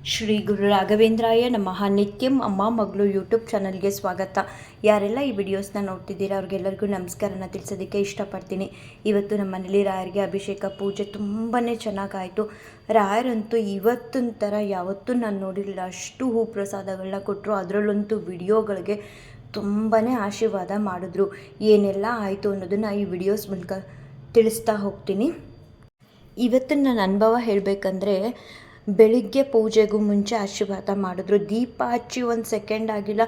ಶ್ರೀ ಗುರು ರಾಘವೇಂದ್ರಾಯ ನಮಃ. ನಿತ್ಯಂ ಅಮ್ಮ ಮಗಳು ಯೂಟ್ಯೂಬ್ ಚಾನಲ್ಗೆ ಸ್ವಾಗತ. ಯಾರೆಲ್ಲ ಈ ವಿಡಿಯೋಸ್ನ ನೋಡ್ತಿದ್ದೀರಾ ಅವ್ರಿಗೆಲ್ಲರಿಗೂ ನಮಸ್ಕಾರನ ತಿಳಿಸೋದಕ್ಕೆ ಇಷ್ಟಪಡ್ತೀನಿ. ಇವತ್ತು ನಮ್ಮ ಮನೇಲಿ ರಾಯರಿಗೆ ಅಭಿಷೇಕ ಪೂಜೆ ತುಂಬಾ ಚೆನ್ನಾಗಾಯಿತು. ರಾಯರಂತೂ ಇವತ್ತಿನ ಥರ ಯಾವತ್ತೂ ನಾನು ನೋಡಿರಲಿಲ್ಲ. ಅಷ್ಟು ಹೂ ಪ್ರಸಾದಗಳನ್ನ ಕೊಟ್ಟರು ಅದರಲ್ಲಂತೂ ವಿಡಿಯೋಗಳಿಗೆ ತುಂಬಾ ಆಶೀರ್ವಾದ ಮಾಡಿದ್ರು. ಏನೆಲ್ಲ ಆಯಿತು ಅನ್ನೋದನ್ನು ಈ ವಿಡಿಯೋಸ್ ಮೂಲಕ ತಿಳಿಸ್ತಾ ಹೋಗ್ತೀನಿ. ಇವತ್ತಿನ ನನ್ನ ಅನುಭವ ಹೇಳಬೇಕಂದ್ರೆ ಬೆಳಿಗ್ಗೆ ಪೂಜೆಗೂ ಮುಂಚೆ ಆಶೀರ್ವಾದ ಮಾಡಿದ್ರು. ದೀಪ ಹಚ್ಚಿ ಒಂದು ಸೆಕೆಂಡ್ ಆಗಿಲ್ಲ.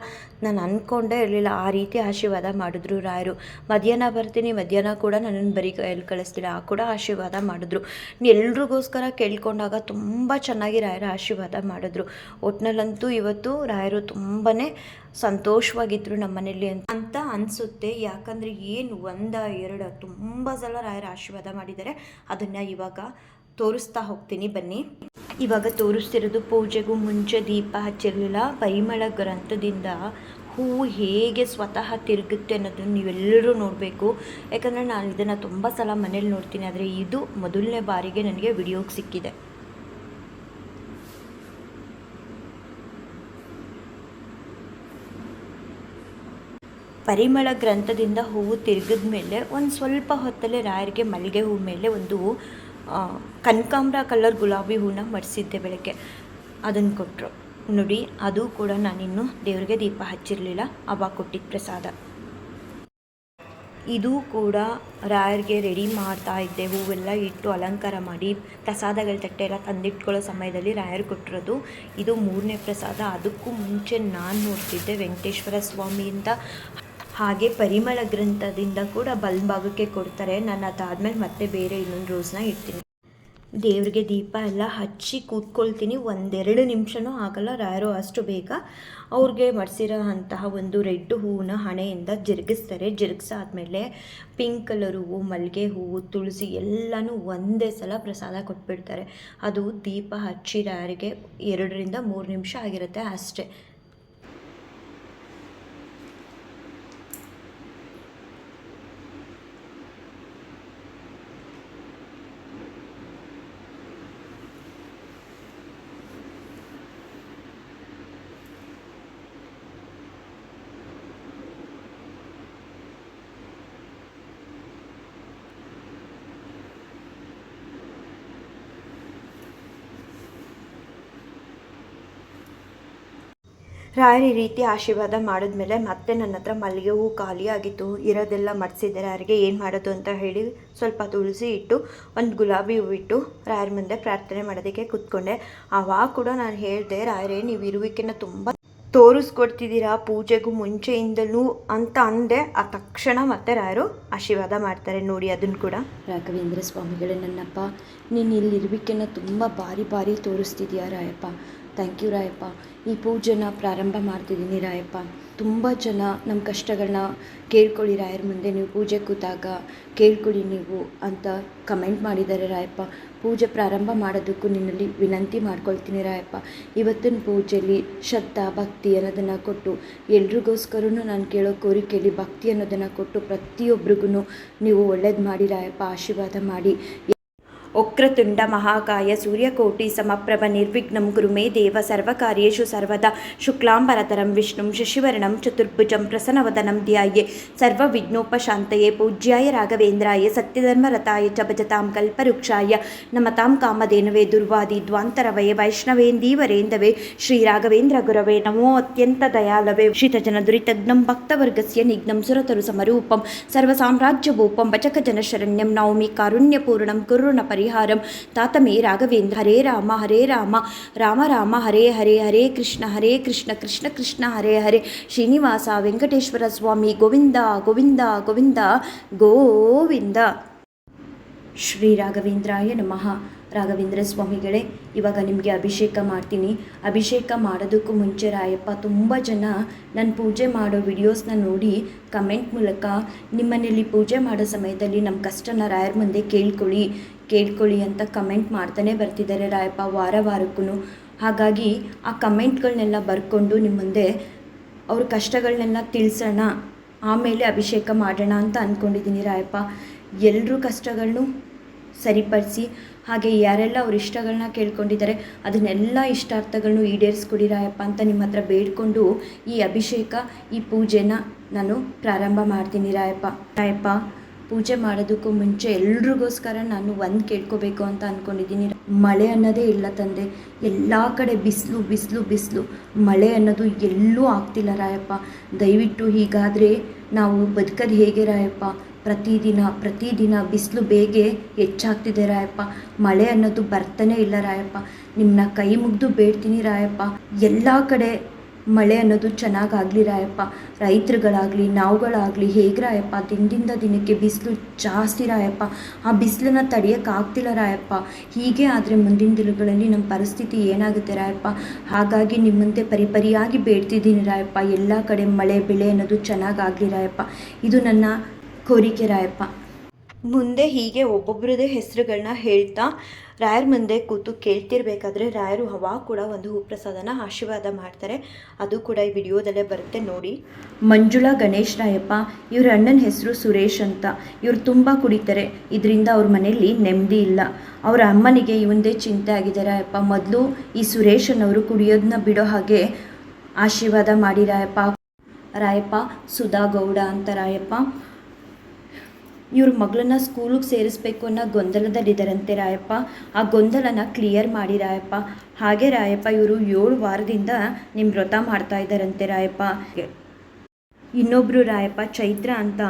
ನಾನು ಅಂದ್ಕೊಂಡೇ ಇರಲಿಲ್ಲ. ಆ ರೀತಿ ಆಶೀರ್ವಾದ ಮಾಡಿದ್ರು ರಾಯರು. ಮಧ್ಯಾಹ್ನ ಬರ್ತೀನಿ, ಮಧ್ಯಾಹ್ನ ಕೂಡ ನನ್ನನ್ನು ಬರೀ ಕೈಯಲ್ಲಿ ಕಳಿಸ್ತಿಲ್ಲ ಆ ಕೂಡ ಆಶೀರ್ವಾದ ಮಾಡಿದ್ರು. ಎಲ್ರಿಗೋಸ್ಕರ ಕೇಳ್ಕೊಂಡಾಗ ತುಂಬ ಚೆನ್ನಾಗಿ ರಾಯರ ಆಶೀರ್ವಾದ ಮಾಡಿದ್ರು. ಒಟ್ನಲ್ಲಂತೂ ಇವತ್ತು ರಾಯರು ತುಂಬಾ ಸಂತೋಷವಾಗಿದ್ದರು ನಮ್ಮ ಮನೆಯಲ್ಲಿ ಅಂತ ಅಂತ ಅನಿಸುತ್ತೆ. ಯಾಕಂದರೆ ಏನು ಒಂದ, ಎರಡ ತುಂಬ ಸಲ ರಾಯರ ಆಶೀರ್ವಾದ ಮಾಡಿದ್ದಾರೆ ಅದನ್ನು ಇವಾಗ ತೋರಿಸ್ತಾ ಹೋಗ್ತೀನಿ. ಬನ್ನಿ. ಇವಾಗ ತೋರಿಸ್ತಿರೋದು ಪೂಜೆಗೂ ಮುಂಚೆ ದೀಪ ಹಚ್ಚಿರಲಿಲ್ಲ. ಪರಿಮಳ ಗ್ರಂಥದಿಂದ ಹೂವು ಹೇಗೆ ಸ್ವತಃ ತಿರುಗುತ್ತೆ ಅನ್ನೋದನ್ನು ನೀವೆಲ್ಲರೂ ನೋಡಬೇಕು. ಯಾಕಂದರೆ ನಾನು ಇದನ್ನು ತುಂಬ ಸಲ ಮನೇಲಿ ನೋಡ್ತೀನಿ, ಆದರೆ ಇದು ಮೊದಲನೇ ಬಾರಿಗೆ ನನಗೆ ವಿಡಿಯೋಗೆ ಸಿಕ್ಕಿದೆ. ಪರಿಮಳ ಗ್ರಂಥದಿಂದ ಹೂವು ತಿರುಗಿದ ಮೇಲೆ ಒಂದು ಸ್ವಲ್ಪ ಹೊತ್ತಲ್ಲೇ ರಾಯರಿಗೆ ಮಲ್ಲಿಗೆ ಹೂ ಮೇಲೆ ಒಂದು ಕನಕಾಂಬ್ರ ಕಲರ್ ಗುಲಾಬಿ ಹೂನ ಮಡಿಸಿದ್ದೆ ಬೆಳಗ್ಗೆ. ಅದನ್ನು ಕೊಟ್ಟರು ನೋಡಿ, ಅದು ಕೂಡ ನಾನಿನ್ನೂ ದೇವರಿಗೆ ದೀಪ ಹಚ್ಚಿರಲಿಲ್ಲ, ಅವಾಗ ಕೊಟ್ಟಿದ್ದ ಪ್ರಸಾದ. ಇದು ಕೂಡ ರಾಯರಿಗೆ ರೆಡಿ ಮಾಡ್ತಾ ಇದ್ದೆ. ಹೂವೆಲ್ಲ ಇಟ್ಟು ಅಲಂಕಾರ ಮಾಡಿ, ಪ್ರಸಾದಗಳ ತಟ್ಟೆ ಎಲ್ಲ ತಂದಿಟ್ಕೊಳ್ಳೋ ಸಮಯದಲ್ಲಿ ರಾಯರು ಕೊಟ್ಟಿರೋದು. ಇದು ಮೂರನೇ ಪ್ರಸಾದ. ಅದಕ್ಕೂ ಮುಂಚೆ ನಾನು ನೋಡ್ತಿದ್ದೆ ವೆಂಕಟೇಶ್ವರ ಸ್ವಾಮಿಯಿಂದ ಹಾಗೆ ಪರಿಮಳ ಗ್ರಂಥದಿಂದ ಕೂಡ ಬಲ್ಭಾಗಕ್ಕೆ ಕೊಡ್ತಾರೆ. ನಾನು ಅದಾದಮೇಲೆ ಮತ್ತೆ ಬೇರೆ ಇನ್ನೊಂದು ರೋಸ್ನ ಇಡ್ತೀನಿ. ದೇವರಿಗೆ ದೀಪ ಎಲ್ಲ ಹಚ್ಚಿ ಕೂತ್ಕೊಳ್ತೀನಿ. ಒಂದೆರಡು ನಿಮಿಷನೂ ಆಗಲ್ಲ, ರಾಯರು ಅಷ್ಟು ಬೇಗ ಅವ್ರಿಗೆ ಮಡಿಸಿರೋ ಅಂತಹ ಒಂದು ರೆಡ್ ಹೂವನ್ನ ಹಣೆಯಿಂದ ಜರುಗಿಸ್ತಾರೆ. ಜರುಗಿಸಾದ್ಮೇಲೆ ಪಿಂಕ್ ಕಲರ್ ಹೂವು, ಮಲ್ಲಿಗೆ ಹೂವು, ತುಳಸಿ ಎಲ್ಲನೂ ಒಂದೇ ಸಲ ಪ್ರಸಾದ ಕೊಟ್ಬಿಡ್ತಾರೆ. ಅದು ದೀಪ ಹಚ್ಚಿ ರಾಯರಿಗೆ ಎರಡರಿಂದ ಮೂರು ನಿಮಿಷ ಆಗಿರುತ್ತೆ ಅಷ್ಟೇ. ರಾಯರು ಈ ರೀತಿ ಆಶೀರ್ವಾದ ಮಾಡಿದ್ಮೇಲೆ ಮತ್ತೆ ನನ್ನ ಹತ್ರ ಮಲ್ಲಿಗೆ ಹೂ ಖಾಲಿಯಾಗಿತ್ತು ಇರೋದೆಲ್ಲ ಮಡಿಸಿದ್ದಾರೆ ಅವರಿಗೆ ಏನು ಮಾಡೋದು ಅಂತ ಹೇಳಿ ಸ್ವಲ್ಪ ತುಳಸಿ ಇಟ್ಟು, ಒಂದು ಗುಲಾಬಿ ಇಟ್ಟು ರಾಯರ ಮುಂದೆ ಪ್ರಾರ್ಥನೆ ಮಾಡೋದಕ್ಕೆ ಕೂತ್ಕೊಂಡೆ. ಆವಾಗ ಕೂಡ ನಾನು ಹೇಳಿದೆ, ರಾಯರೇ ನೀವು ಇರುವಿಕೆನ ತುಂಬ ತೋರಿಸ್ಕೊಡ್ತಿದ್ದೀರಾ, ಪೂಜೆಗೂ ಮುಂಚೆಯಿಂದಲೂ ಅಂತ ಅಂದೆ. ಆ ತಕ್ಷಣ ಮತ್ತೆ ರಾಯರು ಆಶೀರ್ವಾದ ಮಾಡ್ತಾರೆ ನೋಡಿ ಅದನ್ನು ಕೂಡ. ರಾಘವೇಂದ್ರ ಸ್ವಾಮಿಗಳೇ ನನ್ನಪ್ಪ, ನೀನು ಇಲ್ಲಿರುವಿಕೆನ ತುಂಬ ಬಾರಿ ಬಾರಿ ತೋರಿಸ್ತಿದ್ಯಾ ರಾಯಪ್ಪ? Thank you Rayappa. ಈ ಪೂಜೆನ ಪ್ರಾರಂಭ ಮಾಡ್ತಿದ್ದೀನಿ ರಾಯಪ್ಪ. ತುಂಬ ಜನ ನಮ್ಮ ಕಷ್ಟಗಳನ್ನ ಕೇಳ್ಕೊಳ್ಳಿ ರಾಯರ ಮುಂದೆ. ನೀವು ಪೂಜೆ ಕೂತಾಗ ಕೇಳ್ಕೊಳ್ಳಿ ನೀವು ಅಂತ ಕಮೆಂಟ್ ಮಾಡಿದ್ದಾರೆ ರಾಯಪ್ಪ. ಪೂಜೆ ಪ್ರಾರಂಭ ಮಾಡೋದಕ್ಕೂ ನಿನ್ನಲ್ಲಿ ವಿನಂತಿ ಮಾಡ್ಕೊಳ್ತೀನಿ ರಾಯಪ್ಪ. ಇವತ್ತಿನ ಪೂಜೆಯಲ್ಲಿ ಶ್ರದ್ಧಾ, ಭಕ್ತಿ ಅನ್ನೋದನ್ನು ಕೊಟ್ಟು ಎಲ್ರಿಗೋಸ್ಕರನೂ ನಾನು ಕೇಳೋ ಕೋರಿಕೆಯಲ್ಲಿ ಭಕ್ತಿ ಅನ್ನೋದನ್ನು ಕೊಟ್ಟು ಪ್ರತಿಯೊಬ್ಬರಿಗೂ ನೀವು ಒಳ್ಳೇದು ಮಾಡಿ ರಾಯಪ್ಪ. ಆಶೀರ್ವಾದ ಮಾಡಿ. ஒக்ரதுண்ட மகாகாய சூரியகோட்டி சமப்பிரப நிர்விக்னம் குருமே தேவ சர்வகாரியேஷு சர்வதா. சுக்லாம்பரதரம் விஷ்ணும் சசிவரணம் சதுர்புஜம் பிரசனவதனம் தியாயே. சர்வ விக்னோபசாந்தயே பூஜ்யாய ராகவேந்திராய சத்யதர்மரதாய சபஜதாம் கல்பருக்ஷாய. நமதாம் காமதேனுவே துர்வாதி துவாந்தரவய வைஷ்ணவேந்தீவரேந்தவே ஸ்ரீராகவேந்திர குரவே நமோ அத்தியந்த தயாலவே ஷிதஜன துரிதக்னம் பக்தவர்கசிய நிக்னம் சுரதரு சமரூபம் சர்வசாம்ராஜ்யபூபம் பச்சகஜனசரண்யம் நவமி காருண்யபூர்ணம் குருணபரி పరిహారం తాతమే రాఘవేంద్ర హరే రామ హరే రామ రామ రామ హరే హరే హరే కృష్ణ హరే కృష్ణ కృష్ణ కృష్ణ హరే హరే. శ్రీనివాస వెంకటేశ్వర స్వామి గోవింద గోవింద గోవింద గోవింద. శ్రీ రాఘవేంద్రాయ నమ. ರಾಘವೇಂದ್ರ ಸ್ವಾಮಿಗಳೇ, ಇವಾಗ ನಿಮಗೆ ಅಭಿಷೇಕ ಮಾಡ್ತೀನಿ. ಅಭಿಷೇಕ ಮಾಡೋದಕ್ಕೂ ಮುಂಚೆ ರಾಯಪ್ಪ, ತುಂಬ ಜನ ನನ್ನ ಪೂಜೆ ಮಾಡೋ ವಿಡಿಯೋಸ್ನ ನೋಡಿ ಕಮೆಂಟ್ ಮೂಲಕ, ನಿಮ್ಮನೇಲಿ ಪೂಜೆ ಮಾಡೋ ಸಮಯದಲ್ಲಿ ನಮ್ಮ ಕಷ್ಟನ ರಾಯರ ಮುಂದೆ ಕೇಳ್ಕೊಳ್ಳಿ ಕೇಳ್ಕೊಳ್ಳಿ ಅಂತ ಕಮೆಂಟ್ ಮಾಡ್ತಾನೆ ಬರ್ತಿದ್ದಾರೆ ರಾಯಪ್ಪ ವಾರ ವಾರಕ್ಕೂ ಹಾಗಾಗಿ ಆ ಕಮೆಂಟ್ಗಳನ್ನೆಲ್ಲ ಬರ್ಕೊಂಡು ನಿಮ್ಮ ಮುಂದೆ ಅವ್ರ ಕಷ್ಟಗಳನ್ನೆಲ್ಲ ತಿಳಿಸೋಣ, ಆಮೇಲೆ ಅಭಿಷೇಕ ಮಾಡೋಣ ಅಂತ ಅಂದ್ಕೊಂಡಿದ್ದೀನಿ ರಾಯಪ್ಪ. ಎಲ್ಲರೂ ಕಷ್ಟಗಳನ್ನೂ ಸರಿಪಡಿಸಿ ಹಾಗೆ ಯಾರೆಲ್ಲ ಅವ್ರ ಇಷ್ಟಗಳನ್ನ ಕೇಳ್ಕೊಂಡಿದ್ದಾರೆ, ಅದನ್ನೆಲ್ಲ ಇಷ್ಟಾರ್ಥಗಳನ್ನು ಈಡೇರಿಸ್ಕೊಡಿರಾಯಪ್ಪ ಅಂತ ನಿಮ್ಮ ಹತ್ರ ಬೇಡ್ಕೊಂಡು ಈ ಅಭಿಷೇಕ, ಈ ಪೂಜೆನ ನಾನು ಪ್ರಾರಂಭ ಮಾಡ್ತೀನಿ ರಾಯಪ್ಪ. ರಾಯಪ್ಪ, ಪೂಜೆ ಮಾಡೋದಕ್ಕೂ ಮುಂಚೆ ಎಲ್ರಿಗೋಸ್ಕರ ನಾನು ಒಂದು ಕೇಳ್ಕೋಬೇಕು ಅಂತ ಅಂದ್ಕೊಂಡಿದ್ದೀನಿ ಮಳೆ ಅನ್ನೋದೇ ಇಲ್ಲ ತಂದೆ, ಎಲ್ಲ ಕಡೆ ಬಿಸಿಲು ಬಿಸಿಲು ಬಿಸಿಲು. ಮಳೆ ಅನ್ನೋದು ಎಲ್ಲೂ ಆಗ್ತಿಲ್ಲ ರಾಯಪ್ಪ. ದಯವಿಟ್ಟು ಹೀಗಾದರೆ ನಾವು ಬದುಕೋದು ಹೇಗೆ ರಾಯಪ್ಪ? ಪ್ರತಿದಿನ ಪ್ರತಿದಿನ ಬಿಸಿಲು ಬೇಗೆ ಹೆಚ್ಚಾಗ್ತಿದೆ ರಾಯಪ್ಪ. ಮಳೆ ಅನ್ನೋದು ಬರ್ತಾನೆ ಇಲ್ಲ ರಾಯಪ್ಪ. ನಿಮ್ಮನ್ನ ಕೈ ಮುಗಿದು ಬೇಡ್ತೀನಿ ರಾಯಪ್ಪ. ಎಲ್ಲ ಕಡೆ ಮಳೆ ಅನ್ನೋದು ಚೆನ್ನಾಗಾಗಲಿ ರಾಯಪ್ಪ. ರೈತರುಗಳಾಗಲಿ, ನಾವುಗಳಾಗಲಿ ಹೇಗೆ ರಾಯಪ್ಪ? ದಿನದಿಂದ ದಿನಕ್ಕೆ ಬಿಸಿಲು ಜಾಸ್ತಿ ರಾಯಪ್ಪ. ಆ ಬಿಸಿಲನ್ನ ತಡೆಯೋಕ್ಕಾಗ್ತಿಲ್ಲ ರಾಯಪ್ಪ. ಹೀಗೆ ಆದರೆ ಮುಂದಿನ ದಿನಗಳಲ್ಲಿ ನಮ್ಮ ಪರಿಸ್ಥಿತಿ ಏನಾಗುತ್ತೆ ರಾಯಪ್ಪ? ಹಾಗಾಗಿ ನಿಮ್ಮಂತೆ ಪರಿಪರಿಯಾಗಿ ಬೇಡ್ತಿದ್ದೀನಿ ರಾಯಪ್ಪ. ಎಲ್ಲ ಕಡೆ ಮಳೆ, ಬೆಳೆ ಅನ್ನೋದು ಚೆನ್ನಾಗಾಗಲಿ ರಾಯಪ್ಪ. ಇದು ನನ್ನ ಕೋರಿಕೆ ರಾಯಪ್ಪ. ಮುಂದೆ ಹೀಗೆ ಒಬ್ಬೊಬ್ಬರದೇ ಹೆಸರುಗಳನ್ನ ಹೇಳ್ತಾ ರಾಯರ ಮುಂದೆ ಕೂತು ಕೇಳ್ತಿರ್ಬೇಕಾದ್ರೆ ರಾಯರು ಹವಾ ಕೂಡ ಒಂದು ಹೂಪ್ರಸಾದನ ಆಶೀರ್ವಾದ ಮಾಡ್ತಾರೆ. ಅದು ಕೂಡ ಈ ವಿಡಿಯೋದಲ್ಲೇ ಬರುತ್ತೆ ನೋಡಿ. ಮಂಜುಳಾ, ಗಣೇಶ್ ರಾಯಪ್ಪ, ಇವ್ರ ಅಣ್ಣನ ಹೆಸರು ಸುರೇಶ್ ಅಂತ. ಇವ್ರು ತುಂಬ ಕುಡಿತಾರೆ. ಇದರಿಂದ ಅವ್ರ ಮನೆಯಲ್ಲಿ ನೆಮ್ಮದಿ ಇಲ್ಲ. ಅವರ ಅಮ್ಮನಿಗೆ ಇವಂದೇ ಚಿಂತೆ ಆಗಿದೆ ರಾಯಪ್ಪ. ಮೊದಲು ಈ ಸುರೇಶ್ ಅನ್ನೋರು ಕುಡಿಯೋದನ್ನ ಬಿಡೋ ಹಾಗೆ ಆಶೀರ್ವಾದ ಮಾಡಿ ರಾಯಪ್ಪ. ರಾಯಪ್ಪ, ಸುಧಾ ಗೌಡ ಅಂತ ರಾಯಪ್ಪ. ಇವ್ರ ಮಗಳನ್ನ ಸ್ಕೂಲಿಗೆ ಸೇರಿಸ್ಬೇಕು ಅನ್ನೋ ಗೊಂದಲದಲ್ಲಿದ್ದಾರಂತೆ ರಾಯಪ್ಪ. ಆ ಗೊಂದಲನ ಕ್ಲಿಯರ್ ಮಾಡಿ ರಾಯಪ್ಪ. ಹಾಗೆ ರಾಯಪ್ಪ ಇವರು ಏಳು ವಾರದಿಂದ ನಿಮ್ಮ ವ್ರತ ಮಾಡ್ತಾ ಇದ್ದಾರಂತೆ ರಾಯಪ್ಪ. ಇನ್ನೊಬ್ಬರು ರಾಯಪ್ಪ, ಚೈತ್ರ ಅಂತ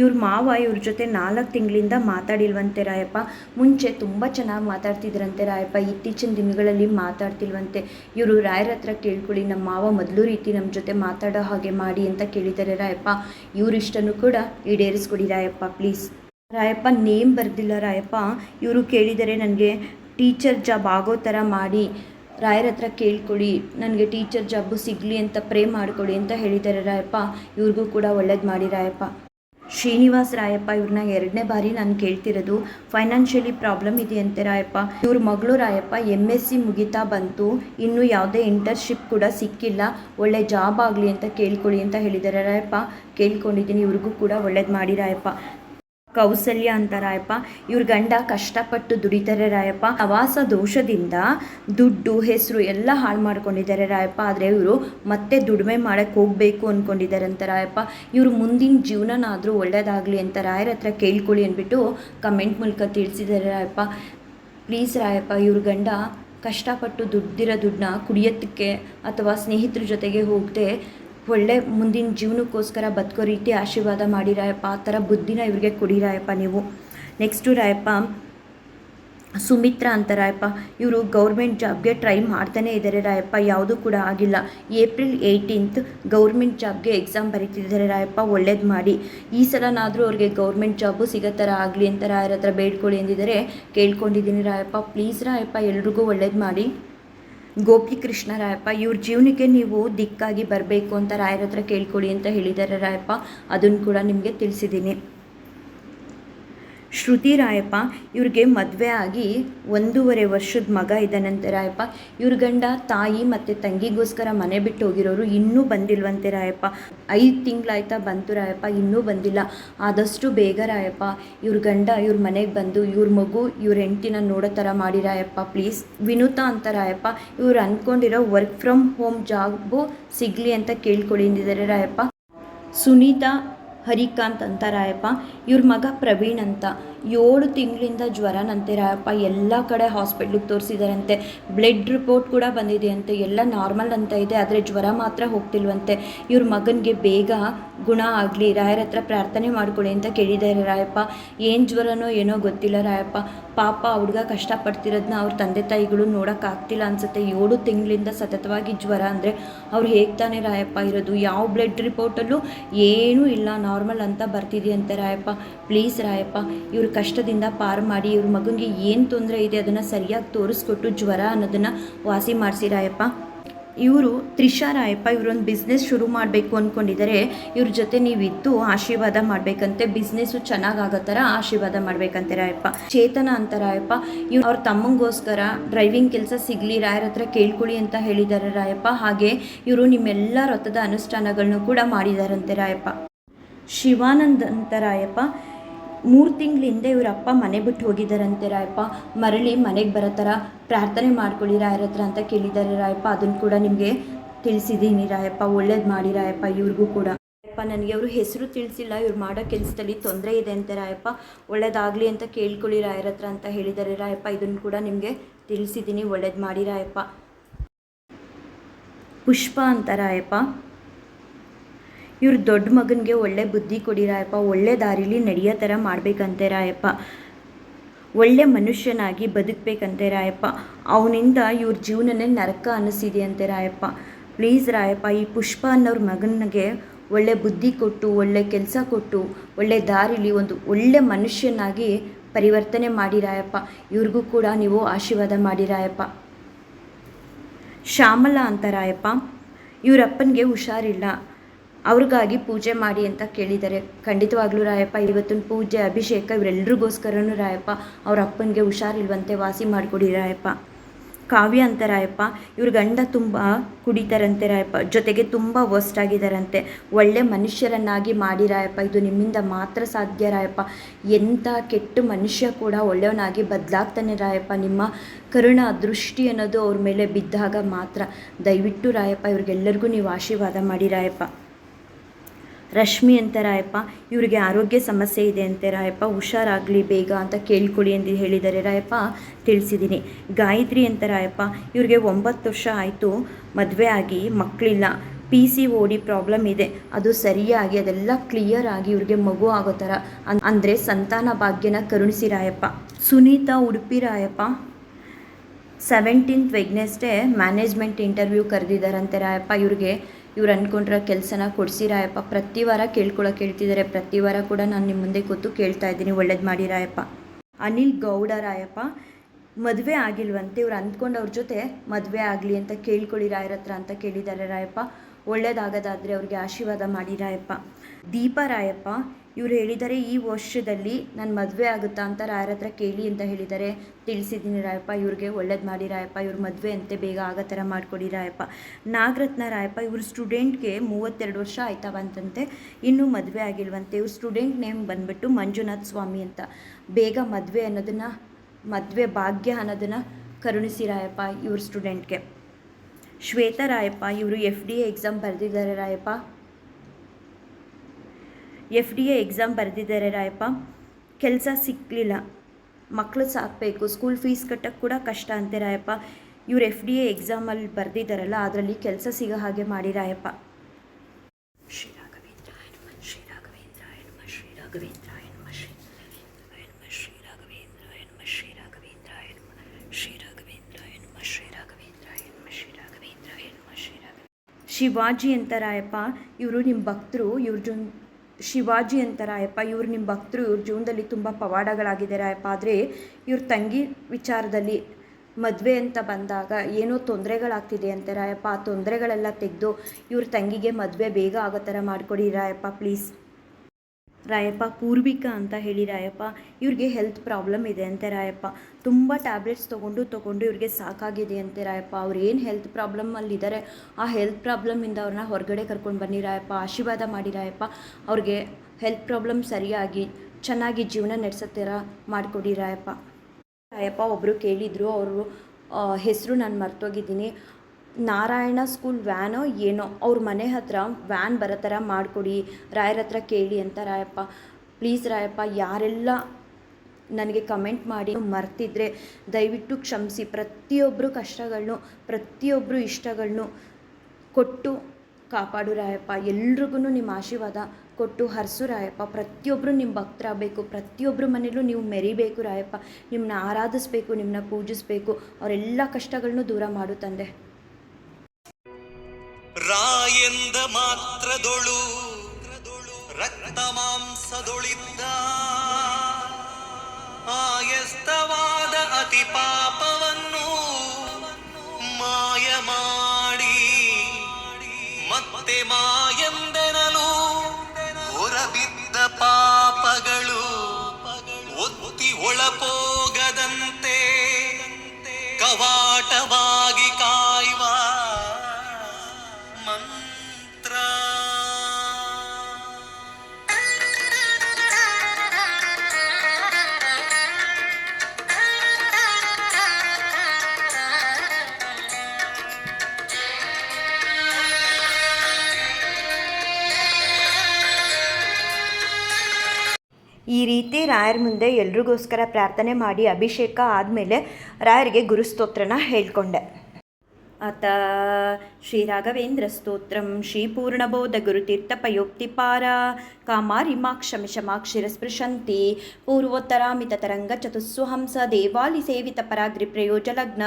ಇವ್ರ ಮಾವ ಇವ್ರ ಜೊತೆ ನಾಲ್ಕು ತಿಂಗಳಿಂದ ಮಾತಾಡಿಲ್ವಂತೆ ರಾಯಪ್ಪ. ಮುಂಚೆ ತುಂಬ ಚೆನ್ನಾಗಿ ಮಾತಾಡ್ತಿದ್ರಂತೆ ರಾಯಪ್ಪ. ಇತ್ತೀಚಿನ ದಿನಗಳಲ್ಲಿ ಮಾತಾಡ್ತಿಲ್ವಂತೆ. ಇವರು ರಾಯರ ಹತ್ರ ಕೇಳ್ಕೊಳ್ಳಿ ನಮ್ಮ ಮಾವ ಮೊದಲು ರೀತಿ ನಮ್ಮ ಜೊತೆ ಮಾತಾಡೋ ಹಾಗೆ ಮಾಡಿ ಅಂತ ಕೇಳಿದ್ದಾರೆ ರಾಯಪ್ಪ. ಇವರಿಷ್ಟನ್ನು ಕೂಡ ಈಡೇರಿಸ್ಕೊಡಿ ರಾಯಪ್ಪ, ಪ್ಲೀಸ್. ರಾಯಪ್ಪ, ನೇಮ್ ಬರೆದಿಲ್ಲ ರಾಯಪ್ಪ. ಇವರು ಕೇಳಿದರೆ ನನಗೆ ಟೀಚರ್ ಜಾಬ್ ಆಗೋ ಥರ ಮಾಡಿ ರಾಯರ ಹತ್ರ ಕೇಳ್ಕೊಳ್ಳಿ ನನಗೆ ಟೀಚರ್ ಜಾಬು ಸಿಗಲಿ ಅಂತ ಪ್ರೇ ಮಾಡಿಕೊಡಿ ಅಂತ ಹೇಳಿದ್ದಾರೆ ರಾಯಪ್ಪ. ಇವ್ರಿಗೂ ಕೂಡ ಒಳ್ಳೇದು ಮಾಡಿ ರಾಯಪ್ಪ. ಶ್ರೀನಿವಾಸ್ ರಾಯಪ್ಪ ಇವ್ರನ್ನ ಎರಡನೇ ಬಾರಿ ನಾನು ಕೇಳ್ತಿರೋದು. ಫೈನಾನ್ಷಿಯಲಿ ಪ್ರಾಬ್ಲಮ್ ಇದೆಯಂತೆ ರಾಯಪ್ಪ. ಇವ್ರ ಮಗಳು ರಾಯಪ್ಪ ಎಂ ಎಸ್ ಸಿ ಮುಗಿತಾ ಬಂತು. ಇನ್ನೂ ಯಾವುದೇ ಇಂಟರ್ನ್ಶಿಪ್ ಕೂಡ ಸಿಕ್ಕಿಲ್ಲ. ಒಳ್ಳೆ ಜಾಬ್ ಆಗಲಿ ಅಂತ ಕೇಳ್ಕೊಳ್ಳಿ ಅಂತ ಹೇಳಿದ್ದಾರೆ ರಾಯಪ್ಪ. ಕೇಳ್ಕೊಂಡಿದ್ದೀನಿ, ಇವ್ರಿಗೂ ಕೂಡ ಒಳ್ಳೇದು ಮಾಡಿ ರಾಯಪ್ಪ. ಕೌಸಲ್ಯ ಅಂತ ರಾಯಪ್ಪ ಇವ್ರ ಗಂಡ ಕಷ್ಟಪಟ್ಟು ದುಡಿತಾರೆ ರಾಯಪ್ಪ. ಪ್ರವಾಸ ದೋಷದಿಂದ ದುಡ್ಡು, ಹೆಸರು ಎಲ್ಲ ಹಾಳು ಮಾಡ್ಕೊಂಡಿದ್ದಾರೆ ರಾಯಪ್ಪ. ಆದರೆ ಇವರು ಮತ್ತೆ ದುಡಿಮೆ ಮಾಡೋಕ್ಕೆ ಹೋಗಬೇಕು ಅಂದ್ಕೊಂಡಿದ್ದಾರೆ ಅಂತ ರಾಯಪ್ಪ. ಇವರು ಮುಂದಿನ ಜೀವನನಾದರೂ ಒಳ್ಳೇದಾಗಲಿ ಅಂತ ರಾಯರ ಹತ್ರ ಕೇಳ್ಕೊಳ್ಳಿ ಅಂದ್ಬಿಟ್ಟು ಕಮೆಂಟ್ ಮೂಲಕ ತಿಳಿಸಿದ್ದಾರೆ ರಾಯಪ್ಪ. ಪ್ಲೀಸ್ ರಾಯಪ್ಪ, ಇವ್ರ ಗಂಡ ಕಷ್ಟಪಟ್ಟು ದುಡ್ದಿರೋ ದುಡ್ಡನ್ನ ಕುಡಿಯೋದಕ್ಕೆ ಅಥವಾ ಸ್ನೇಹಿತರ ಜೊತೆಗೆ ಹೋಗದೆ ಒಳ್ಳೆ ಮುಂದಿನ ಜೀವನಕ್ಕೋಸ್ಕರ ಬದುಕೋ ರೀತಿ ಆಶೀರ್ವಾದ ಮಾಡಿ ರಾಯಪ್ಪ ಆ ಥರ ಬುದ್ಧಿನ ಇವ್ರಿಗೆ ಕೊಡಿ ರಾಯಪ್ಪ ನೀವು. ನೆಕ್ಸ್ಟು ರಾಯಪ್ಪ, ಸುಮಿತ್ರಾ ಅಂತ ರಾಯಪ್ಪ, ಇವರು ಗೌರ್ಮೆಂಟ್ ಜಾಬ್ಗೆ ಟ್ರೈ ಮಾಡ್ತಾನೇ ಇದ್ದಾರೆ ರಾಯಪ್ಪ, ಯಾವುದೂ ಕೂಡ ಆಗಿಲ್ಲ. ಏಪ್ರಿಲ್ ಏಯ್ಟೀನ್ತ್ ಗೌರ್ಮೆಂಟ್ ಜಾಬ್ಗೆ ಎಕ್ಸಾಮ್ ಬರೀತಿದ್ದಾರೆ ರಾಯಪ್ಪ, ಒಳ್ಳೇದು ಮಾಡಿ. ಈ ಸಲನಾದರೂ ಅವ್ರಿಗೆ ಗೌರ್ಮೆಂಟ್ ಜಾಬು ಸಿಗೋ ಥರ ಆಗಲಿ ಅಂತ ರಾಯರ ಹತ್ರ ಬೇಡ್ಕೊಳ್ಳಿ ಎಂದಿದ್ದಾರೆ ಕೇಳ್ಕೊಂಡಿದ್ದೀನಿ ರಾಯಪ್ಪ ಪ್ಲೀಸ್ ರಾಯಪ್ಪ, ಎಲ್ರಿಗೂ ಒಳ್ಳೇದು ಮಾಡಿ. ಗೋಪಿಕೃಷ್ಣ ರಾಯಪ್ಪ, ಇವ್ರ ಜೀವನಕ್ಕೆ ನೀವು ದಿಕ್ಕಾಗಿ ಬರಬೇಕು ಅಂತ ರಾಯರ ಹತ್ರ ಕೇಳ್ಕೊಳ್ಳಿ ಅಂತ ಹೇಳಿದ್ದಾರೆ ರಾಯಪ್ಪ. ಅದನ್ನು ಕೂಡ ನಿಮಗೆ ತಿಳಿಸಿದ್ದೀನಿ. ಶ್ರುತಿ ರಾಯಪ್ಪ ಇವ್ರಿಗೆ ಮದುವೆ ಆಗಿ ಒಂದೂವರೆ ವರ್ಷದ ಮಗ ಇದ್ದಾನಂತೆ ರಾಯಪ್ಪ. ಇವ್ರ ಗಂಡ, ತಾಯಿ ಮತ್ತು ತಂಗಿಗೋಸ್ಕರ ಮನೆ ಬಿಟ್ಟು ಹೋಗಿರೋರು ಇನ್ನೂ ಬಂದಿಲ್ವಂತೆ ರಾಯಪ್ಪ. ಐದು ತಿಂಗಳಾಯ್ತಾ ಬಂತು ರಾಯಪ್ಪ, ಇನ್ನೂ ಬಂದಿಲ್ಲ. ಆದಷ್ಟು ಬೇಗ ರಾಯಪ್ಪ, ಇವ್ರ ಗಂಡ ಇವ್ರ ಮನೆಗೆ ಬಂದು ಇವ್ರ ಮಗು, ಇವ್ರ ಹೆಂಡ್ತಿನ ನೋಡೋ ಥರ ಮಾಡಿ ರಾಯಪ್ಪ, ಪ್ಲೀಸ್. ವಿನುತಾ ಅಂತ ರಾಯಪ್ಪ, ಇವ್ರು ಅಂದ್ಕೊಂಡಿರೋ ವರ್ಕ್ ಫ್ರಮ್ ಹೋಮ್ ಜಾಬು ಸಿಗಲಿ ಅಂತ ಕೇಳ್ಕೊಂಡಿದ್ದಾರೆ ರಾಯಪ್ಪ. ಸುನೀತಾ ಹರಿಕಾಂತ್ ಅಂತ ರಾಯಪ್ಪ ಇವ್ರ ಮಗ ಪ್ರವೀಣ್ ಅಂತ. ಏಳು ತಿಂಗಳಿಂದ ಜ್ವರನಂತೆ ರಾಯಪ್ಪ ಎಲ್ಲ ಕಡೆ ಹಾಸ್ಪಿಟ್ಲಿಗೆ ತೋರಿಸಿದಾರಂತೆ. ಬ್ಲಡ್ ರಿಪೋರ್ಟ್ ಕೂಡ ಬಂದಿದೆ ಅಂತೆ ಎಲ್ಲ ನಾರ್ಮಲ್ ಅಂತ ಇದೆ, ಆದರೆ ಜ್ವರ ಮಾತ್ರ ಹೋಗ್ತಿಲ್ವಂತೆ. ಇವ್ರ ಮಗನಿಗೆ ಬೇಗ ಗುಣ ಆಗಲಿ, ರಾಯರ ಹತ್ರ ಪ್ರಾರ್ಥನೆ ಮಾಡ್ಕೊಳ್ಳಿ ಅಂತ ಕೇಳಿದ್ದಾರೆ ರಾಯಪ್ಪ. ಏನು ಜ್ವರನೋ ಏನೋ ಗೊತ್ತಿಲ್ಲ ರಾಯಪ್ಪ. ಪಾಪ ಹುಡುಗ ಕಷ್ಟಪಡ್ತಿರೋದನ್ನ ಅವ್ರ ತಂದೆ ತಾಯಿಗಳು ನೋಡೋಕ್ಕಾಗ್ತಿಲ್ಲ ಅನ್ಸುತ್ತೆ. ಏಳು ತಿಂಗಳಿಂದ ಸತತವಾಗಿ ಜ್ವರ ಅಂದರೆ ಅವ್ರು ಹೇಗೆ ರಾಯಪ್ಪ ಇರೋದು? ಯಾವ ಬ್ಲಡ್ ರಿಪೋರ್ಟಲ್ಲೂ ಏನೂ ಇಲ್ಲ ನಾರ್ಮಲ್ ಅಂತ ಬರ್ತಿದೆಯಂತೆ ರಾಯಪ್ಪ. ಪ್ಲೀಸ್ ರಾಯಪ್ಪ, ಇವ್ರ ಕಷ್ಟದಿಂದ ಪಾರು ಮಾಡಿ ಇವ್ರ ಮಗನಿಗೆ ಏನು ತೊಂದರೆ ಇದೆ ಅದನ್ನು ಸರಿಯಾಗಿ ತೋರಿಸ್ಕೊಟ್ಟು ಜ್ವರ ಅನ್ನೋದನ್ನು ವಾಸಿ ಮಾಡಿಸಿ ರಾಯಪ್ಪ. ಇವರು ತ್ರಿಷಾ ರಾಯಪ್ಪ ಇವರೊಂದು ಬಿಸ್ನೆಸ್ ಶುರು ಮಾಡಬೇಕು ಅಂದ್ಕೊಂಡಿದ್ದಾರೆ ಇವ್ರ ಜೊತೆ ನೀವಿದ್ದು ಆಶೀರ್ವಾದ ಮಾಡಬೇಕಂತೆ ಬಿಸ್ನೆಸ್ಸು ಚೆನ್ನಾಗಾಗೋ ಥರ ಆಶೀರ್ವಾದ ಮಾಡಬೇಕಂತೆ ರಾಯಪ್ಪ. ಚೇತನ ಅಂತ ರಾಯಪ್ಪ, ಇವ್ರು ಅವ್ರ ತಮ್ಮಂಗೋಸ್ಕರ ಡ್ರೈವಿಂಗ್ ಕೆಲಸ ಸಿಗಲಿ, ರಾಯರ ಹತ್ರ ಕೇಳ್ಕೊಳ್ಳಿ ಅಂತ ಹೇಳಿದ್ದಾರೆ ರಾಯಪ್ಪ. ಹಾಗೆ ಇವರು ನಿಮ್ಮೆಲ್ಲ ವ್ರತದ ಅನುಷ್ಠಾನಗಳನ್ನು ಕೂಡ ಮಾಡಿದಾರಂತೆ ರಾಯಪ್ಪ. ಶಿವಾನಂದ್ ಅಂತ ರಾಯಪ್ಪ ಮೂರು ತಿಂಗಳ ಹಿಂದೆ ಇವ್ರ ಅಪ್ಪ ಮನೆ ಬಿಟ್ಟು ಹೋಗಿದ್ದಾರಂತೆ ರಾಯಪ್ಪ. ಮರಳಿ ಮನೆಗೆ ಬರೋ ಪ್ರಾರ್ಥನೆ ಮಾಡ್ಕೊಳ್ಳಿ ರಾಯರ ಹತ್ರ ಅಂತ ಕೇಳಿದ್ದಾರೆ ರಾಯಪ್ಪ. ಅದನ್ನು ಕೂಡ ನಿಮಗೆ ತಿಳಿಸಿದ್ದೀನಿ ರಾಯಪ್ಪ. ಒಳ್ಳೇದು ಮಾಡಿ ರಾಯಪ್ಪ, ಇವ್ರಿಗೂ ಕೂಡ. ರಾಯಪ್ಪ, ನನಗೆ ಅವರು ಹೆಸರು ತಿಳಿಸಿಲ್ಲ. ಇವ್ರು ಮಾಡೋ ಕೆಲಸದಲ್ಲಿ ತೊಂದರೆ ಇದೆ ಅಂತೆ ರಾಯಪ್ಪ. ಒಳ್ಳೇದಾಗಲಿ ಅಂತ ಕೇಳ್ಕೊಳ್ಳಿ ರಾಯರ ಹತ್ರ ಅಂತ ಹೇಳಿದ್ದಾರೆ ರಾಯಪ್ಪ. ಇದನ್ನು ಕೂಡ ನಿಮಗೆ ತಿಳಿಸಿದ್ದೀನಿ ಒಳ್ಳೇದು ಮಾಡಿ ರಾಯಪ್ಪ. ಪುಷ್ಪ ಅಂತ ರಾಯಪ್ಪ. ಇವ್ರ ದೊಡ್ಡ ಮಗನಿಗೆ ಒಳ್ಳೆ ಬುದ್ಧಿ ಕೊಡಿರಾಯಪ್ಪ ಒಳ್ಳೆ ದಾರಿಲಿ ನಡೆಯೋ ಥರ ಮಾಡಬೇಕಂತೆ ರಾಯಪ್ಪ. ಒಳ್ಳೆ ಮನುಷ್ಯನಾಗಿ ಬದುಕಬೇಕಂತೆ ರಾಯಪ್ಪ. ಅವನಿಂದ ಇವ್ರ ಜೀವನನೇ ನರಕ ಅನ್ನಿಸಿದೆ ಅಂತೆ ರಾಯಪ್ಪ. ಪ್ಲೀಸ್ ರಾಯಪ್ಪ, ಈ ಪುಷ್ಪ ಅನ್ನೋರ ಮಗನಿಗೆ ಒಳ್ಳೆ ಬುದ್ಧಿ ಕೊಟ್ಟು, ಒಳ್ಳೆ ಕೆಲಸ ಕೊಟ್ಟು, ಒಳ್ಳೆ ದಾರಿಲಿ ಒಂದು ಒಳ್ಳೆ ಮನುಷ್ಯನಾಗಿ ಪರಿವರ್ತನೆ ಮಾಡಿ ರಾಯಪ್ಪ. ಇವ್ರಿಗೂ ಕೂಡ ನೀವು ಆಶೀರ್ವಾದ ಮಾಡಿ ರಾಯಪ್ಪ. ಶ್ಯಾಮಲ ಅಂತ ರಾಯಪ್ಪ. ಇವರಪ್ಪನಿಗೆ ಹುಷಾರಿಲ್ಲ. ಅವ್ರಿಗಾಗಿ ಪೂಜೆ ಮಾಡಿ ಅಂತ ಕೇಳಿದ್ದಾರೆ. ಖಂಡಿತವಾಗ್ಲೂ ರಾಯಪ್ಪ ಇವತ್ತಿನ ಪೂಜೆ, ಅಭಿಷೇಕ ಇವರೆಲ್ರಿಗೋಸ್ಕರನೂ ರಾಯಪ್ಪ, ಅವ್ರ ಅಪ್ಪನಿಗೆ ಹುಷಾರಿಲ್ವಂತೆ ವಾಸಿ ಮಾಡಿಕೊಡಿ ರಾಯಪ್ಪ. ಕಾವ್ಯ ಅಂತ ರಾಯಪ್ಪ, ಇವ್ರ ಗಂಡ ತುಂಬ ಕುಡಿತಾರಂತೆ ರಾಯಪ್ಪ, ಜೊತೆಗೆ ತುಂಬ ವರ್ಸ್ಟ್ ಆಗಿದ್ದಾರಂತೆ ಒಳ್ಳೆ ಮನುಷ್ಯರನ್ನಾಗಿ ಮಾಡಿ ರಾಯಪ್ಪ, ಇದು ನಿಮ್ಮಿಂದ ಮಾತ್ರ ಸಾಧ್ಯ ರಾಯಪ್ಪ. ಎಂಥ ಕೆಟ್ಟ ಮನುಷ್ಯ ಕೂಡ ಒಳ್ಳೆಯವನಾಗಿ ಬದಲಾಗ್ತಾನೆ ರಾಯಪ್ಪ. ನಿಮ್ಮ ಕರುಣ ದೃಷ್ಟಿ ಅನ್ನೋದು ಅವ್ರ ಮೇಲೆ ಬಿದ್ದಾಗ ಮಾತ್ರ. ದಯವಿಟ್ಟು ರಾಯಪ್ಪ, ಇವ್ರಿಗೆಲ್ಲರಿಗೂ ನೀವು ಆಶೀರ್ವಾದ ಮಾಡಿ ರಾಯಪ್ಪ. ರಶ್ಮಿ ಅಂತ ರಾಯಪ್ಪ, ಇವರಿಗೆ ಆರೋಗ್ಯ ಸಮಸ್ಯೆ ಇದೆ ಅಂತೆ ರಾಯಪ್ಪ, ಹುಷಾರಾಗಲಿ ಬೇಗ ಅಂತ ಕೇಳ್ಕೊಳ್ಳಿ ಎಂದು ಹೇಳಿದ್ದಾರೆ ರಾಯಪ್ಪ, ತಿಳಿಸಿದ್ದೀನಿ. ಗಾಯತ್ರಿ ಅಂತ ರಾಯಪ್ಪ, ಇವ್ರಿಗೆ ಒಂಬತ್ತು ವರ್ಷ ಆಯಿತು, ಮದುವೆ ಆಗಿ ಮಕ್ಕಳಿಲ್ಲ P C O D problem ಇದೆ, ಅದು ಸರಿಯಾಗಿ, ಅದೆಲ್ಲ ಕ್ಲಿಯರ್ ಆಗಿ ಇವ್ರಿಗೆ ಮಗು ಆಗೋ ಥರ. ಅಂದರೆ ಸಂತಾನ ಭಾಗ್ಯನ ಕರುಣಿಸಿ Rayappa. Sunita Udupi Rayappa seventeenth Wednesday management interview ಕರೆದಿದ್ದಾರಂತೆ Rayappa, ಇವ್ರಿಗೆ ಇವ್ರು ಅಂದ್ಕೊಂಡಿರೋ ಕೆಲಸನ ಕೊಡಿಸಿ ರಾಯಪ್ಪ. ಪ್ರತಿ ವಾರ ಕೇಳ್ಕೊಳಕ್ಕೆ ಹೇಳ್ತಿದ್ದಾರೆ ಪ್ರತಿ ವಾರ ಕೂಡ ನಾನು ನಿಮ್ಮ ಮುಂದೆ ಕೂತು ಕೇಳ್ತಾ ಇದ್ದೀನಿ. ಒಳ್ಳೇದು ಮಾಡಿ ರಾಯಪ್ಪ. ಅನಿಲ್ ಗೌಡ ರಾಯಪ್ಪ, ಮದುವೆ ಆಗಿಲ್ವಂತೆ ಇವ್ರು ಅಂದ್ಕೊಂಡು ಅವ್ರ ಜೊತೆ ಮದುವೆ ಆಗಲಿ ಅಂತ ಕೇಳ್ಕೊಳ್ಳಿ ರಾಯರ ಹತ್ರ ಅಂತ ಕೇಳಿದ್ದಾರೆ ರಾಯಪ್ಪ. ಒಳ್ಳೇದಾಗೋದಾದರೆ ಅವ್ರಿಗೆ ಆಶೀರ್ವಾದ ಮಾಡಿ ರಾಯಪ್ಪ. ದೀಪ ರಾಯಪ್ಪ ಇವ್ರು ಹೇಳಿದ್ದಾರೆ ಈ ವರ್ಷದಲ್ಲಿ ನಾನು ಮದುವೆ ಆಗುತ್ತಾ ಅಂತ ರಾಯರ ಹತ್ರ ಕೇಳಿ ಅಂತ ಹೇಳಿದ್ದಾರೆ ತಿಳಿಸಿದ್ದೀನಿ ರಾಯಪ್ಪ, ಇವ್ರಿಗೆ ಒಳ್ಳೇದು ಮಾಡಿ ರಾಯಪ್ಪ, ಇವ್ರ ಮದುವೆ ಅಂತೆ ಬೇಗ ಆಗೋ ಥರ ಮಾಡಿಕೊಡಿ ರಾಯಪ್ಪ. ನಾಗರತ್ನ ರಾಯಪ್ಪ, ಇವ್ರ ಸ್ಟೂಡೆಂಟ್ಗೆ ಮೂವತ್ತೆರಡು ವರ್ಷ ಆಯ್ತಾವಂತಂತೆ, ಇನ್ನೂ ಮದುವೆ ಆಗಿಲ್ವಂತೆ, ಇವ್ರ ಸ್ಟೂಡೆಂಟ್ ನೇಮ್ ಬಂದ್ಬಿಟ್ಟು ಮಂಜುನಾಥ್ ಸ್ವಾಮಿ ಅಂತ. ಬೇಗ ಮದುವೆ ಅನ್ನೋದನ್ನು, ಮದುವೆ ಭಾಗ್ಯ ಅನ್ನೋದನ್ನು ಕರುಣಿಸಿ ರಾಯಪ್ಪ ಇವ್ರ ಸ್ಟೂಡೆಂಟ್ಗೆ. ಶ್ವೇತಾ ರಾಯಪ್ಪ, ಇವರು ಎಫ್ ಡಿ ಎ ಎಕ್ಸಾಮ್ ಬರೆದಿದ್ದಾರೆ Rayappa. F D A exam ಬರೆದಿದ್ದಾರೆ ರಾಯಪ್ಪ. ಕೆಲಸ ಸಿಕ್ಕಲಿಲ್ಲ ಮಕ್ಕಳು ಸಾಕಬೇಕು ಸ್ಕೂಲ್ ಫೀಸ್ ಕಟ್ಟಕ್ಕೆ ಕೂಡ ಕಷ್ಟ ಅಂತೆ ರಾಯಪ್ಪ. ಇವ್ರು ಎಫ್ ಡಿ ಎ ಎಕ್ಸಾಮಲ್ಲಿ ಬರೆದಿದ್ದಾರಲ್ಲ, ಅದರಲ್ಲಿ ಕೆಲಸ ಸಿಗೋ ಹಾಗೆ ಮಾಡಿ ರಾಯಪ್ಪ. ಶ್ರೀ ರಾಘವೇಂದ್ರ ಹನುಮ, ಶ್ರೀ ರಾಘವೇಂದ್ರ ಹನುಮ, ಶ್ರೀ ರಾಘವೇಂದ್ರ ಶ್ರೀ ರಾಘವೇಂದ್ರ ಶಿವಾಜಿ ಅಂತ ರಾಯಪ್ಪ, ಇವರು ನಿಮ್ಮ ಭಕ್ತರು ಇವ್ರ ಶಿವಾಜಿ ಅಂತ ರಾಯಪ್ಪ, ಇವ್ರು ನಿಮ್ಮ ಭಕ್ತರು ಇವ್ರ ಜೀವನದಲ್ಲಿ ತುಂಬ ಪವಾಡಗಳಾಗಿದೆ ರಾಯಪ್ಪ. ಆದರೆ ಇವ್ರ ತಂಗಿ ವಿಚಾರದಲ್ಲಿ ಮದುವೆ ಅಂತ ಬಂದಾಗ ಏನೋ ತೊಂದರೆಗಳಾಗ್ತಿದೆ ಅಂತ ರಾಯಪ್ಪ. ಆ ತೊಂದರೆಗಳೆಲ್ಲ ತೆಗೆದು ಇವ್ರ ತಂಗಿಗೆ ಮದುವೆ ಬೇಗ ಆಗೋ ಥರ ಮಾಡಿಕೊಡಿ ರಾಯಪ್ಪ, ಪ್ಲೀಸ್. ರಾಯಪ್ಪ, ಪೂರ್ವಿಕ ಅಂತ ಹೇಳಿ ರಾಯಪ್ಪ, ಇವ್ರಿಗೆ ಹೆಲ್ತ್ ಪ್ರಾಬ್ಲಮ್ ಇದೆ ಅಂತೆ ರಾಯಪ್ಪ. ತುಂಬ ಟ್ಯಾಬ್ಲೆಟ್ಸ್ ತೊಗೊಂಡು ತೊಗೊಂಡು ಇವ್ರಿಗೆ ಸಾಕಾಗಿದೆ ಅಂತೆ ರಾಯಪ್ಪ. ಅವ್ರು ಏನು ಹೆಲ್ತ್ ಪ್ರಾಬ್ಲಮಲ್ಲಿದ್ದಾರೆ ಆ ಹೆಲ್ತ್ ಪ್ರಾಬ್ಲಮಿಂದ ಅವ್ರನ್ನ ಹೊರಗಡೆ ಕರ್ಕೊಂಡು ಬನ್ನಿ ರಾಯಪ್ಪ. ಆಶೀರ್ವಾದ ಮಾಡಿ ರಾಯಪ್ಪ. ಅವ್ರಿಗೆ ಹೆಲ್ತ್ ಪ್ರಾಬ್ಲಮ್ ಸರಿಯಾಗಿ, ಚೆನ್ನಾಗಿ ಜೀವನ ನಡೆಸೋ ಥರ ಮಾಡಿಕೊಡಿ ರಾಯಪ್ಪ. ರಾಯಪ್ಪ ಒಬ್ಬರು ಕೇಳಿದರು, ಅವರು ಹೆಸರು ನಾನು ಮರ್ತೋಗಿದ್ದೀನಿ. ನಾರಾಯಣ ಸ್ಕೂಲ್ ವ್ಯಾನೋ ಏನೋ, ಅವ್ರ ಮನೆ ಹತ್ರ ವ್ಯಾನ್ ಬರೋ ಥರ ಮಾಡಿಕೊಡಿ, ರಾಯರ ಹತ್ರ ಕೇಳಿ ಅಂತ ರಾಯಪ್ಪ. ಪ್ಲೀಸ್ ರಾಯಪ್ಪ, ಯಾರೆಲ್ಲ ನನಗೆ ಕಮೆಂಟ್ ಮಾಡಿ ಮರ್ತಿದ್ರೆ ದಯವಿಟ್ಟು ಕ್ಷಮಿಸಿ. ಪ್ರತಿಯೊಬ್ಬರು ಕಷ್ಟಗಳನ್ನು ಪ್ರತಿಯೊಬ್ಬರು ಇಷ್ಟಗಳನ್ನು ಕೊಟ್ಟು ಕಾಪಾಡು ರಾಯಪ್ಪ. ಎಲ್ರಿಗೂ ನಿಮ್ಮ ಆಶೀರ್ವಾದ ಕೊಟ್ಟು ಹರಸು ರಾಯಪ್ಪ. ಪ್ರತಿಯೊಬ್ಬರು ನಿಮ್ಮ ಭಕ್ತರಾಗಬೇಕು. ಪ್ರತಿಯೊಬ್ಬರ ಮನೇಲೂ ನೀವು ಮೆರಿಬೇಕು ರಾಯಪ್ಪ. ನಿಮ್ಮನ್ನ ಆರಾಧಿಸ್ಬೇಕು ನಿಮ್ಮನ್ನ ಪೂಜಿಸ್ಬೇಕು. ಅವರೆಲ್ಲ ಕಷ್ಟಗಳನ್ನು ದೂರ ಮಾಡು ತಂದೆ. ಮಾತ್ರದೊಳು ರಕ್ತ ಮಾಂಸದೊಳಿದ್ದ ಆಯಸ್ತವಾದ ಅತಿ ಪಾಪವನ್ನು ಮಾಯ ಮಾಡಿ ಮತ್ತೆ ಮಾಯಂದೆನಲು ಹೊರಬಿದ್ದ ಪಾಪಗಳು ಒತ್ತಿ ಒಳಪೋಗದಂತೆ ಈ ರೀತಿ ರಾಯರ ಮುಂದೆ ಎಲ್ರಿಗೋಸ್ಕರ ಪ್ರಾರ್ಥನೆ ಮಾಡಿ ಅಭಿಷೇಕ ಆದಮೇಲೆ ರಾಯರಿಗೆ ಗುರುಸ್ತೋತ್ರನ ಹೇಳ್ಕೊಂಡೆ. ಅತ ಶ್ರೀ ರಾಘವೇಂದ್ರ ಸ್ತೋತ್ರಂ ಶ್ರೀಪೂರ್ಣಬೋಧ ಗುರುತೀರ್ಥಪಯೋಕ್ತಿಪಾರ ಕಾಮಾರಿ ಕಾಮಾರಿಮಾಕ್ಷಮಿಷಮಾಕ್ಷಿರ ಸ್ಪೃಶಂತಿ ಪೂರ್ವೋತ್ತರಾಮಿತ ತರಂಗ ಚತುಸ್ಸುಹಂಸ ದೇವಾಲಿ ಸೇವಿತ ಪರಾಗ್ರಿ ಪ್ರಯೋಜಲಗ್ನ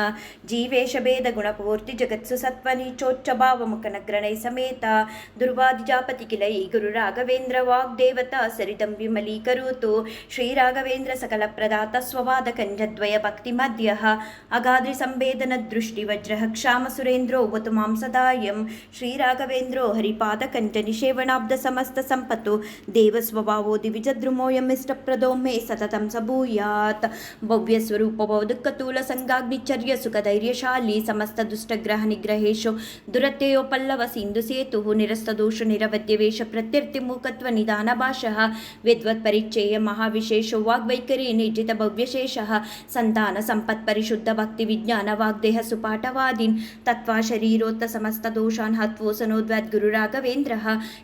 ಜೀವೇಶ ಭೇದ ಗುಣಪೂರ್ತಿ ಜಗತ್ಸು ಸತ್ವ ನೀಚೋಚ್ಚ ಭಾವ ಮುಖನಗ್ರಣೈ ಸಮೇತ, ದುರ್ವಾದಿಜಾಪತಿ ಕಿಲೈ ಗುರು ರಾಘವೇಂದ್ರ ವಾಗ್ದೇವತಾ, ಸರಿದಂ ವಿಮಲೀಕರೋತು, ಶ್ರೀರಾಘವೇಂದ್ರ ಸಕಲ ಪ್ರದಾತ ಸ್ವವಾದ ಕಂಜದ್ವಯ ಭಕ್ತಿ ಮಧ್ಯ ಅಗಾದ್ರಿ ಸಂವೇದನ ದೃಷ್ಟಿ ವಜ್ರಹ ಕ್ಷಾಮ ಸುರೇಂದ್ರೋ ಮಾಂಸ ಸದಾಯಂ ಶ್ರೀ ರಾಘವೇಂದ್ರೋ ಹರಿಪಾದ ಕಂಚ ನಿಷೇವಣಾಬ್ಧ ಸಮಸ್ತ ಸಂಪತ್ತು ದೇವ ಸ್ವಭಾವೋ ದಿವಿಜದ್ರುಮೋಯಂ ಇಷ್ಟಪ್ರದೋ ಮೇ ಸತತಂ ಸಭೂಯಾತ್ ಭವ್ಯ ಸ್ವರೂಪ ದುಃಖತೂಲ ಸಂಗಾಗ್ನಿಚರ್ಯ ಸುಖ ಧೈರ್ಯಶಾಲಿ ಸಮಸ್ತ ದುಷ್ಟಗ್ರಹ ನಿಗ್ರಹೇಶು ದುರತ್ಯಯೋ ಪಲ್ಲವ ಸಿಂಧು ಸೇತು ನಿರಸ್ತ ದೋಷ ನಿರವಧ್ಯ ವೇಷ ಪ್ರತ್ಯರ್ಥಿ ಮೂಕತ್ವ ನಿಧಾನ ಭಾಷಃ ವಿದ್ವತ್ ಪರಿಚಯ ಮಹಾವಿಶೇಷ ವಾಗ್ವೈಖರಿ ನಿಜಿತ ಭವ್ಯಶೇಷ ಸಂತಾನ ಸಂಪತ್ ಪರಿಶುದ್ಧ ಭಕ್ತಿ ವಿಜ್ಞಾನ ವಾಗ್ದೇಹ ಸುಪಾಠವಾದೀನ್ ತತ್ವ ಶರೀರೋತ್ತ ಸಮಸ್ತ ದೋಷಾನ್ ಹತ್ವೋಸನೋದ್ವದ್ ಗುರು ರಾಘವೇಂದ್ರ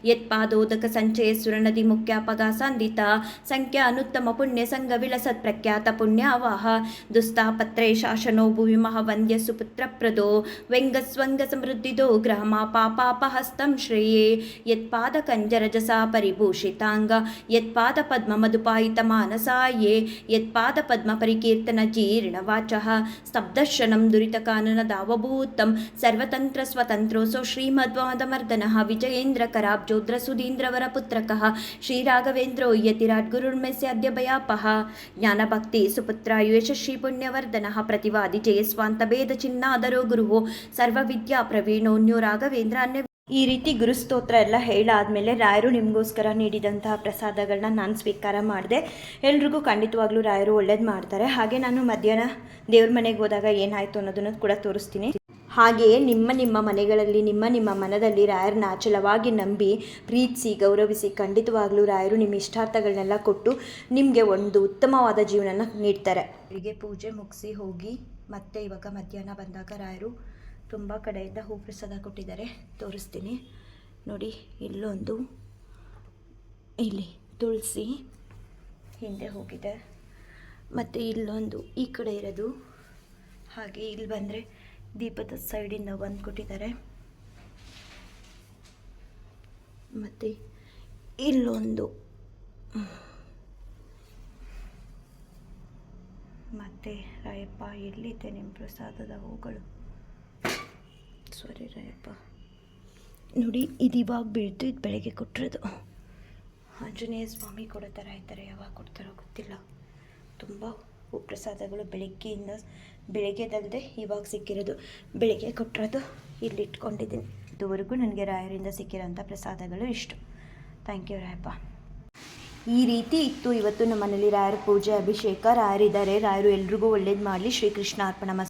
ಯತ್ಪಾದೋದಕ ಸಂಚಯ ಸುರನದಿ ಮುಖ್ಯಾಪಗ ಸಂದಿತ ಸಂಖ್ಯಾ ಅನುತ್ತಮ ಪುಣ್ಯ ಸಂಘ ವಿಲಸತ್ ಪ್ರಖ್ಯಾತ ಪುಣ್ಯಾವಾಹ ದುಸ್ತಾಪತ್ರೇ ಶಾಸನೋ ಭುವಿ ಮಹಾವಂದ್ಯ ಸುಪುತ್ರ ಪ್ರದೋ ವ್ಯಂಗಸ್ವಂಗ ಸಮೃದ್ಧಿದೋ ಗ್ರಹಮ ಪಾಪಾಪಹಸ್ತಂ ಶ್ರೇಯೇ ಯತ್ಪಾದ ಕಂಜರಜಸ ಪರಿಭೂಷಿತಾಂಗ ಯತ್ಪಾದ ಪದ್ಮ ಮಧುಪಾಯಿತ ಮಾನಸಾಯೇ ಯತ್ಪಾದ ಪದ್ಮ ಪರಿಕೀರ್ತನ ಜೀರ್ಣ ವಾಚಃ ಸ್ತಬ್ಧಶನಂ ದುರಿತ ಕಾನನ ದಾವಭೂತಂ ಸರ್ವತಂತ್ರ ಸ್ವತಂತ್ರೋಸೋ ಶ್ರೀಮದ್ವಾದಮರ್ದನಃ ವಿಜಯೇಂದ್ರ ಕರಾಬ್ಜೋದ್ರ ಸುಧೀಂದ್ರವರ ಪುತ್ರಕಃ ಶ್ರೀರಾಘವೇಂದ್ರೋ ಯತಿರಾಟ್ ಗುರುರ್ಮೆಸ್ಯ ಅದ್ಯ ಭಯಾಪಹ ಜ್ಞಾನಭಕ್ತಿ ಸುಪುತ್ರಾಯು ಶ್ರೀ ಪುಣ್ಯವರ್ಧನಃ ಪ್ರತಿವಾದಿ ಜಯಸ್ವಾಂತ ಭೇದ ಚಿನ್ನಾದರೋ ಗುರುಹೋ ಸರ್ವವಿದ್ಯಾ ಪ್ರವೀಣೋನ್ಯೋ ರಾಘವೇಂದ್ರ ಅನ್ಯ ಈ ರೀತಿ ಗುರುಸ್ತೋತ್ರ ಎಲ್ಲ ಹೇಳಾದ್ಮೇಲೆ ರಾಯರು ನಿಮಗೋಸ್ಕರ ನೀಡಿದಂತಹ ಪ್ರಸಾದಗಳನ್ನ ನಾನು ಸ್ವೀಕಾರ ಮಾಡಿದೆ. ಎಲ್ರಿಗೂ ಖಂಡಿತವಾಗ್ಲೂ ರಾಯರು ಒಳ್ಳೇದು ಮಾಡ್ತಾರೆ. ಹಾಗೆ ನಾನು ಮಧ್ಯಾಹ್ನ ದೇವ್ರ ಮನೆಗೆ ಹೋದಾಗ ಏನಾಯಿತು ಅನ್ನೋದನ್ನು ಕೂಡ ತೋರಿಸ್ತೀನಿ. ಹಾಗೆಯೇ ನಿಮ್ಮ ನಿಮ್ಮ ಮನೆಗಳಲ್ಲಿ, ನಿಮ್ಮ ನಿಮ್ಮ ಮನದಲ್ಲಿ ರಾಯರನ್ನ ಅಚಲವಾಗಿ ನಂಬಿ, ಪ್ರೀತಿಸಿ, ಗೌರವಿಸಿ ಖಂಡಿತವಾಗಲೂ ರಾಯರು ನಿಮ್ಮ ಇಷ್ಟಾರ್ಥಗಳನ್ನೆಲ್ಲ ಕೊಟ್ಟು ನಿಮಗೆ ಒಂದು ಉತ್ತಮವಾದ ಜೀವನನ ನೀಡ್ತಾರೆ. ಅವರಿಗೆ ಪೂಜೆ ಮುಗಿಸಿ ಹೋಗಿ ಮತ್ತೆ ಇವಾಗ ಮಧ್ಯಾಹ್ನ ಬಂದಾಗ ರಾಯರು ತುಂಬ ಕಡೆಯಿಂದ ಹೂ ಪ್ರಸಾದ ಕೊಟ್ಟಿದ್ದಾರೆ. ತೋರಿಸ್ತೀನಿ. ನೋಡಿ, ಇಲ್ಲೊಂದು, ಇಲ್ಲಿ ತುಳಸಿ ಹಿಂದೆ ಹೋಗಿದೆ. ಮತ್ತು ಇಲ್ಲೊಂದು ಈ ಕಡೆ ಇರೋದು. ಹಾಗೆ ಇಲ್ಲಿ ಬಂದರೆ ದೀಪದ ಸೈಡಿಂದ ಬಂದು ಕೊಟ್ಟಿದ್ದಾರೆ. ಮತ್ತು ಇಲ್ಲೊಂದು ಮತ್ತೆ ರಾಯಪ್ಪ ಎಲ್ಲಿದೆ ನಿಮ್ಮ ಪ್ರಸಾದದ ಹೂಗಳು? ಸಾರಿ ರಾಯಪ್ಪ. ನೋಡಿ ಇದು ಇವಾಗ ಬೀಳ್ತು ಇದು ಬೆಳಗ್ಗೆ ಕೊಟ್ಟಿರೋದು. ಆಂಜನೇಯ ಸ್ವಾಮಿ ಕೊಡೋ ಥರ ಇದ್ದಾರೆ, ಯಾವಾಗ ಕೊಡ್ತಾರೋ ಗೊತ್ತಿಲ್ಲ. ತುಂಬ ಪ್ರಸಾದಗಳು ಬೆಳಗ್ಗೆಯಿಂದ ಬೆಳಗ್ಗೆದಲ್ಲದೆ ಇವಾಗ ಸಿಕ್ಕಿರೋದು. ಬೆಳಗ್ಗೆ ಕೊಟ್ಟಿರೋದು ಇಲ್ಲಿ ಇಟ್ಕೊಂಡಿದ್ದೀನಿ. ಇದುವರೆಗೂ ನನಗೆ ರಾಯರಿಂದ ಸಿಕ್ಕಿರೋಂಥ ಪ್ರಸಾದಗಳು ಇಷ್ಟು. Thank you Rayappa. ಈ ರೀತಿ ಇತ್ತು ಇವತ್ತು ನಮ್ಮ ಮನೇಲಿ ರಾಯರ ಪೂಜೆ, ಅಭಿಷೇಕ. ರಾಯರಿದ್ದಾರೆ. ರಾಯರು ಎಲ್ರಿಗೂ ಒಳ್ಳೇದು ಮಾಡಲಿ. ಶ್ರೀಕೃಷ್ಣ ಅರ್ಪಣ